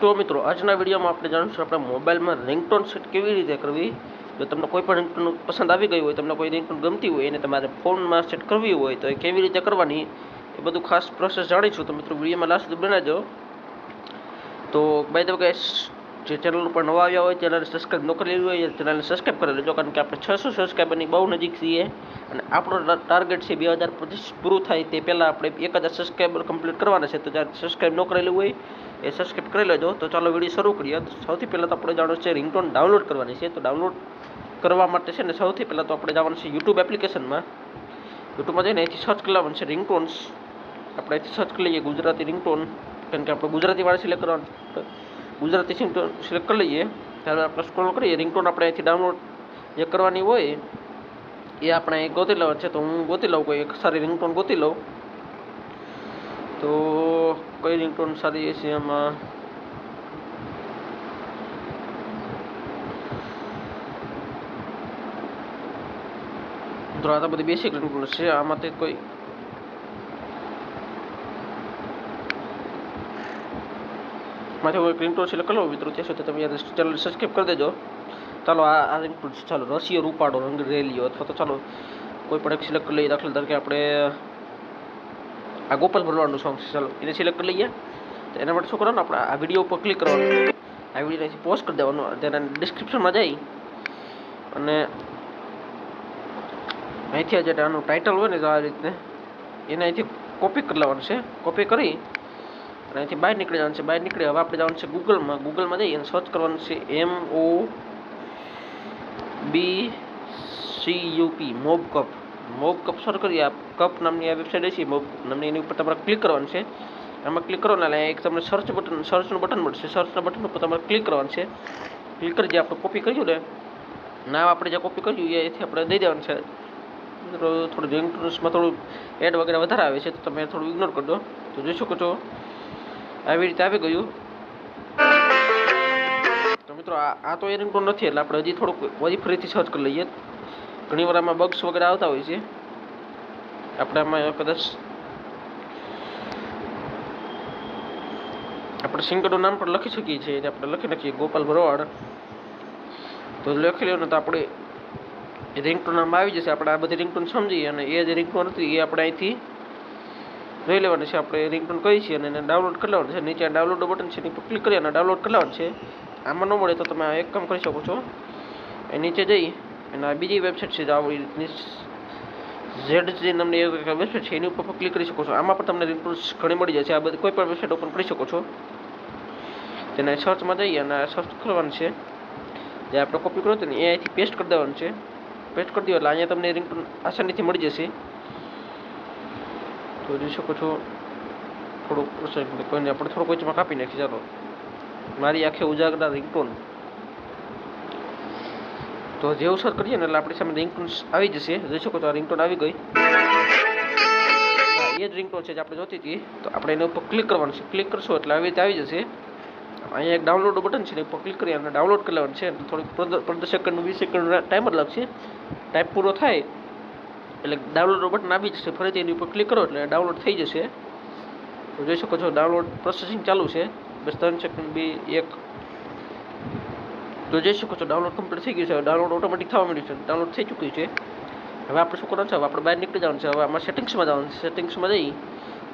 તો મિત્રો, આજના વિડીયોમાં આપણે જાણીશું આપણે મોબાઈલમાં રિંગટોન સેટ કેવી રીતે કરવી? જો તમને કોઈ પણ રિંગટોન પસંદ આવી ગઈ હોય, તમને કોઈ રિંગટોન ગમતી હોય, એને તમારે ફોનમાં સેટ કરવી હોય, તો એ કેવી રીતે કરવાની, એ બધું ખાસ પ્રોસેસ જાણીશું. તો મિત્રો, વિડીયોમાં લાસ્ટ સુધી બનાવજો. તો બાય ધ વે જે ચેનલ ઉપર નવા આવ્યા હોય ચેનલને સબસ્ક્રાઈબ ન કરેલી હોય એ ચેનલને સબસ્ક્રાઈબ કરી લેજો કારણ કે આપણે છસો સબસ્ક્રાઈબરની બહુ નજીક છીએ અને આપણો ટાર્ગેટ છે બે હજાર પચીસ પૂરું થાય તે પહેલાં આપણે એક હજાર સબસ્ક્રાઈબર કમ્પ્લીટ કરવાના છે. તો જ્યારે સબસ્ક્રાઈબ ન કરેલું હોય એ સબસ્ક્રાઈબ કરી લેજો. તો ચાલો વીડિયો શરૂ કરીએ. તો સૌથી પહેલાં તો આપણે જાણવું છે રિંગટોન ડાઉનલોડ કરવાની છે. તો ડાઉનલોડ કરવા માટે છે ને સૌથી પહેલાં તો આપણે જવાનું છે યુટ્યુબ એપ્લિકેશનમાં યુટ્યુબમાં જઈને અહીંથી સર્ચ કરી લેવાનું છે રિંગટોન્સ આપણે અહીંથી સર્ચ કરી લઈએ ગુજરાતી રિંગટોન કારણ કે આપણે ગુજરાતી વાળા સિલેક્ટ કરવાનું. ગુજરાતી સિંગટોન સિલેક્ટ કરી લઈએ. ત્યારે આપણે સ્ક્રોલ કરીએ. રિંગટોન આપણે અહીંથી ડાઉનલોડ જે કરવાની હોય, એ આપણે ગોતી લેવા છે. તો હું ગોતી લઉં, કોઈ એક સારી રિંગટોન ગોતી લઉં. તો કઈ રિંગટોન સારી છે એમાં તો બધી બેસિક રિંગટોન છે. આમાંથી કોઈ માથે હું એક રિંગટોન સિલેક્ટ કરી મિત્રો, ત્યાં સુધી તમે યાદ ચેનલ સબસ્ક્રાઈબ કરી દેજો. ચાલો, આ આ રિંગટોન ચાલો રસિયો રૂપાડો, રંગ રેલીઓ, અથવા તો ચાલો, કોઈ પણ એક સિલેક્ટ કરી લઈએ. દાખલા તરીકે આપણે, આ ગોપાલ ભરવાડનું સોંગ છે. ચાલો, એને સિલેક્ટ કરી લઈએ. તો એના માટે શું કરવાનું? આપણે આ વીડિયો ઉપર ક્લિક કરવાનું. આ વીડિયો પોસ્ટ કરી દેવાનું. તેના ડિસ્ક્રિપ્શનમાં જઈ અને અહીંથી જે આનું ટાઇટલ હોય ને આ રીતે એને અહીંથી કોપી કરી લેવાનું છે. કોપી કરી અને અહીંથી બહાર નીકળી જવાનું છે. બહાર નીકળી હવે આપણે જવાનું છે ગૂગલમાં. ગૂગલમાં જઈએ અને સર્ચ કરવાનું છે M O B C UP mob cup. Mob cup search કરીએ. આ કપ નામની આ વેબસાઇટ છે. મોબ નામની એની ઉપર તમારે ક્લિક કરવાનું છે. એમાં ક્લિક કરો એટલે એક તમને સર્ચ બટન સર્ચનું બટન મળશે. સર્ચના બટન ઉપર તમારે ક્લિક કરવાનું છે. ક્લિક કરી જે આપણે કોપી કર્યું ને, નામ આપણે જે કોપી કર્યું એથી આપણે દઈ દેવાનું છે. થોડું રિંગટોન્સમાં થોડું એડ વગેરે વધારે આવે છે, તો તમે થોડું ઇગ્નોર કરી દો. તો જોઈ શકો છો. આવી રીતે આવી ગયું. તો મિત્રો, આ તો એ રિંગટોન નથી, એટલે આપણે હજી થોડુંક હજી ફરીથી સર્ચ કરી લઈએ. ઘણી વાર આમાં બગ્સ વગેરે આવતા હોય છે. આપણે આમાં કદાચ આપણે સિંગરનું નામ પણ લખી શકીએ છીએ આપણે લખી નાખીએ ગોપાલ ભરવાડ. તો લખી લો ને તો આપણે રિંગટોન નામ આવી જશે. આપણે આ બધી રિંગટોન સમજીએ અને એ જે રિંગટોન હતી એ આપણે અહીંથી જોઈ લેવાની છે. આપણે રિંગટોન કઈ છે અને એને ડાઉનલોડ કરી લેવાનું છે. નીચે ડાઉનલોડ બટન છે એની પર ક્લિક કરી અને ડાઉનલોડ કરી લેવાનું છે. આમાં ન મળે તો તમે એક કામ કરી શકો છો. એ નીચે જઈ અને આ બીજી વેબસાઇટ છે આવી ઝેડ જે નામની એક વેબસાઇટ છે. એની ઉપર ક્લિક કરી શકો છો. આમાં પણ તમને રિંગટોન્સ ઘણી મળી જશે આ બધી, કોઈ પણ વેબસાઇટ ઓપન કરી શકો છો. તેને સર્ચમાં જઈએ અને સર્ચ કરવાનું છે. જે આપણે કોપી કર્યો હતો ને, એ અહીંથી પેસ્ટ કરી દેવાનું છે. પેસ્ટ કરી દો એટલે અહીંયા તમને રિંગટોન આસાનીથી મળી જશે. તો જોઈ શકો છો, થોડુંક પ્રોસેસ કોઈને આપણે થોડુંક વચમાં કાપી નાખીએ, ચાલો. મારી આંખે ઉજાગરા રિંગટોન. તો જેવું સર કરીએ ને, એટલે આપણી સામે રિંગટોન આવી જશે. જોઈ શકો છો આ રિંગટોન આવી ગઈ. એ જ રિંગટોન છે જે આપણે જોતી હતી. તો આપણે એના ઉપર ક્લિક કરવાનું છે. ક્લિક કરશો એટલે આવી રીતે આવી જશે. અહીંયા એક ડાઉનલોડ બટન છે ને ઉપર ક્લિક કરી અને ડાઉનલોડ કરી લેવાનું છે. થોડીક પંદર સેકન્ડ વીસ સેકન્ડ ટાઈમર લાગશે. ટાઈપ પૂરો થાય એટલે ડાઉનલોડ બટન આવી જશે. ફરીથી એની ઉપર ક્લિક કરો એટલે ડાઉનલોડ થઈ જશે. તો જોઈ શકો છો ડાઉનલોડ પ્રોસેસિંગ ચાલુ છે. બસ ત્રણ સેકન્ડ બી, એક. તો જોઈ શકો છો ડાઉનલોડ કમ્પ્લીટ થઈ ગયું છે. ડાઉનલોડ ઓટોમેટિક થવા માંડ્યું છે. ડાઉનલોડ થઈ ચૂક્યું છે. હવે આપણે શું કરવાનું છે? હવે આપણે બહાર નીકળી જવાનું છે. હવે આમાં સેટિંગ્સમાં જવાનું છે. સેટિંગ્સમાં જઈ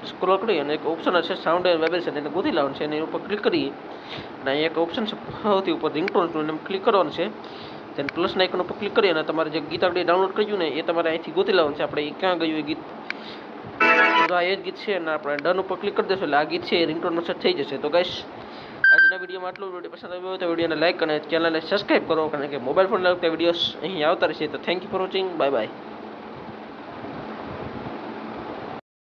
સ્ક્રોલ કરી અને એક ઓપ્શન હશે સાઉન્ડ એન્ડ વાઇબ્રેશન એને ગોતી લાવવાનું છે. એની ઉપર ક્લિક કરી. અને એક ઓપ્શન છે, સૌથી ઉપર રિંગટોનનું એને ક્લિક કરવાનું છે. તેને પ્લસના આઇકન ઉપર ક્લિક કરી અને તમારે જે ગીત આપણે ડાઉનલોડ કર્યું ને, એ તમારે અહીંથી ગોતી લાવવાનું છે. આપણે એ ક્યાં ગયું એ ગીત? તો આ એ જ ગીત છે અને આપણે ડન ઉપર ક્લિક કરી દેશું એટલે આ ગીત છે એ રિંગટોનમાં સેટ થઈ જશે. તો ગાઈશ આજના વિડીયોમાં આટલું. વીડિયો પસંદ આવ્યો તો વિડીયોને લાઈક અને ચેનલને સબસ્ક્રાઈબ કરો, કારણ કે મોબાઈલ ફોન લગતા વિડીયોઝ અહીં આવતા રહેશે. તો thank you for watching bye bye